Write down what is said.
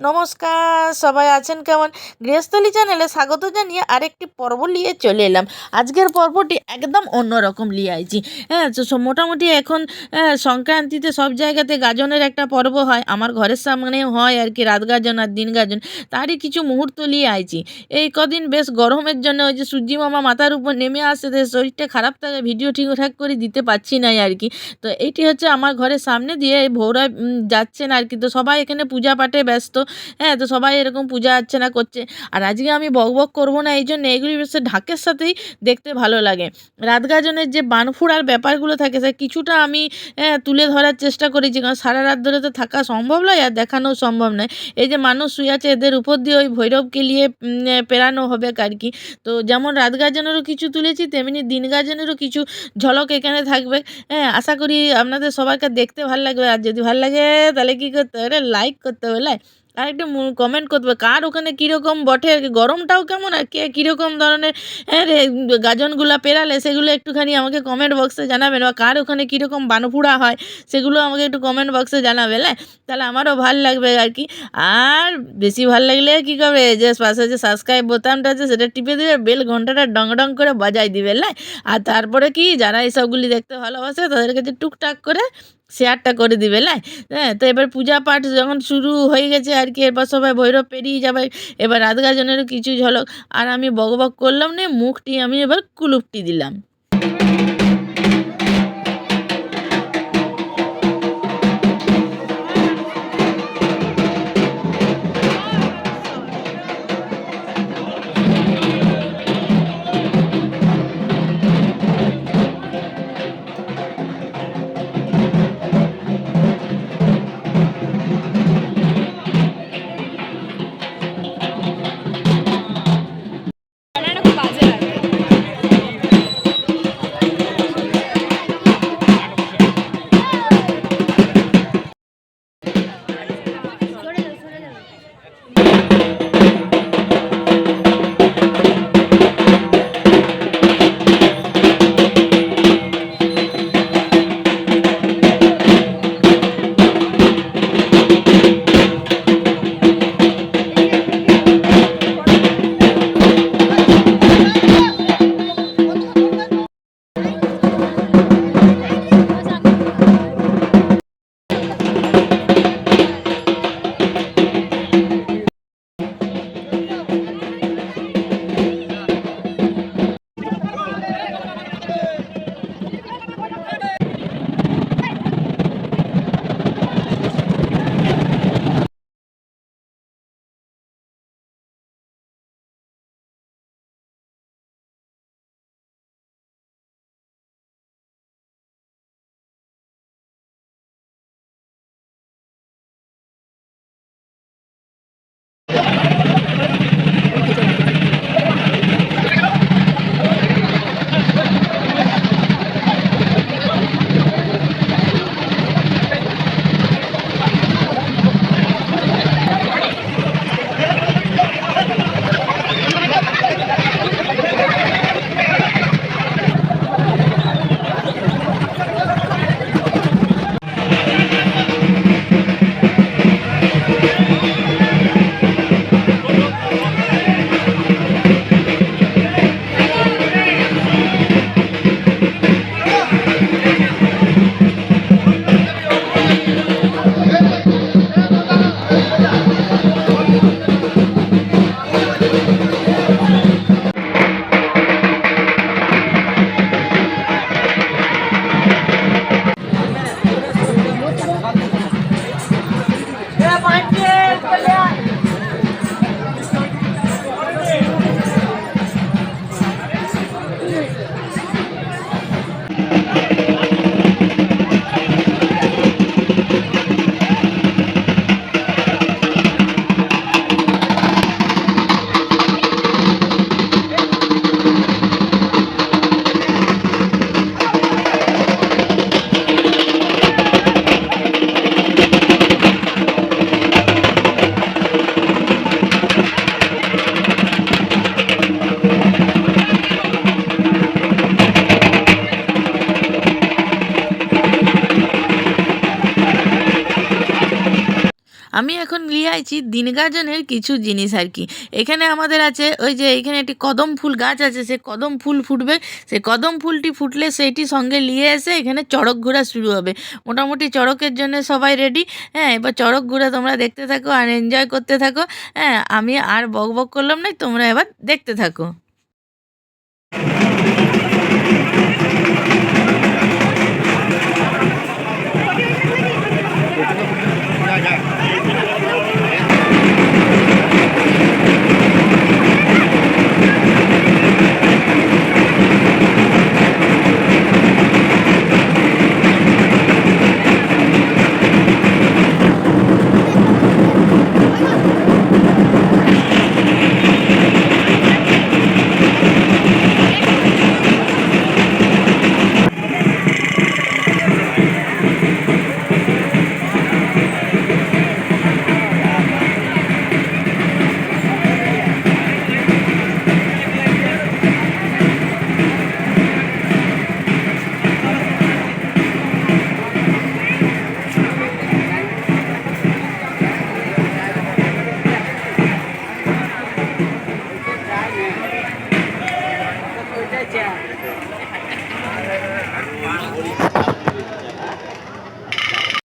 নমস্কার সবাই আছেন কেমন? গৃহস্থলী চ্যানেলে স্বাগত জানিয়ে আরেকটি পর্ব নিয়ে চলে এলাম। আজকের পর্বটি একদম অন্যরকম নিয়ে আইছি হ্যাঁ তো মোটামুটি এখন হ্যাঁ, সংক্রান্তিতে সব জায়গাতে গাজনের একটা পর্ব হয়। আমার ঘরের সামনেও হয় আর কি রাত গাজন আর দিন গাজন। তারই কিছু মুহূর্ত নিয়ে আইছি এই কদিন বেশ গরমের জন্য ওই যে সূর্যি মামা মাথার উপর নেমে আসে তো শরীরটা খারাপ থাকে ভিডিও ঠিকঠাক করে দিতে পারছি না আর কি। তো এইটি হচ্ছে আমার ঘরের সামনে দিয়ে ভৌরা যাচ্ছেন আর কি। তো সবাই এখানে পূজা পাঠে ব্যস্ত। হ্যাঁ তো সবাই এরকম পূজা অর্চনা করছে। আর আজকে আমি বক বক করব না এই জন্য এগুলি বেশ ঢাকের সাথেই দেখতে ভালো লাগে। রাত গাজনের যে বানফুড়ার ব্যাপারগুলো থাকে সে কিছুটা আমি হ্যাঁ, তুলে ধরার চেষ্টা করেছি কারণ সারা রাত ধরে তো থাকা সম্ভব নয় আর দেখানোও সম্ভব নয়। এই যে মানুষ শুয়ে আছে এদের উপর দিয়ে ওই ভৈরবকে নিয়ে পেরানো হবে আর কি। তো যেমন রাত গাজনেরও কিছু তুলেছি তেমনি দিন গাজনেরও কিছু ঝলক এখানে থাকবে। হ্যাঁ আশা করি আপনাদের সবাইকে দেখতে ভালো লাগবে। আর যদি ভালো লাগে তাহলে কী করতে হবে? লাইক করতে হবে লাই আর একটু কমেন্ট করতে কার ওখানে কীরকম বটে গরমটাও কেমন, আর কে কীরকম ধরনের হ্যাঁ গাজনগুলো পেরালে, সেগুলো একটুখানি আমাকে কমেন্ট বক্সে জানাবেন, বা কার ওখানে কীরকম বানপুড়া হয়, সেগুলো আমাকে একটু কমেন্ট বক্সে জানাবে হ্যাঁ? তাহলে আমারও ভালো লাগবে, আর কি। আর বেশি ভালো লাগলে কী করবে যে পাশে যে সাবস্ক্রাইব বোতামটা আছে, সেটা টিপে দেবে বেল ঘন্টাটা ডং ডং করে বাজাই দিবে হ্যাঁ? আর তারপরে কি, যারা এইসবগুলি দেখতে ভালোবাসে, তাদের কাছে টুকটাক করে শেয়ারটা করে দিবে লাই হ্যাঁ তো এবার পূজা পাঠ যখন শুরু হয়ে গেছে আর কি, এরপর সবাই ভৈরব পেরিয়ে যাবে। এবার রাত গাজনেরও কিছু ঝলক। আর আমি বক বক করলাম না, মুখটি আমি এবার কুলুপটি দিলাম। Yeah. want নিয়ে আইছি দিন গাজনের কিছু জিনিস আর কি। এখানে আমাদের আছে ওই যে এখানে একটি কদম ফুল গাছ আছে, সে কদম ফুল ফুটবে। সে কদম ফুলটি ফুটলে সেইটি সঙ্গে নিয়ে এসে এখানে চড়ক ঘোরা শুরু হবে। মোটামুটি চড়কের জন্য সবাই রেডি হ্যাঁ এবার চড়ক ঘোরা তোমরা দেখতে থাকো আর এনজয় করতে থাকো। হ্যাঁ আমি আর বক বক করলাম না, তোমরা এবার দেখতে থাকো।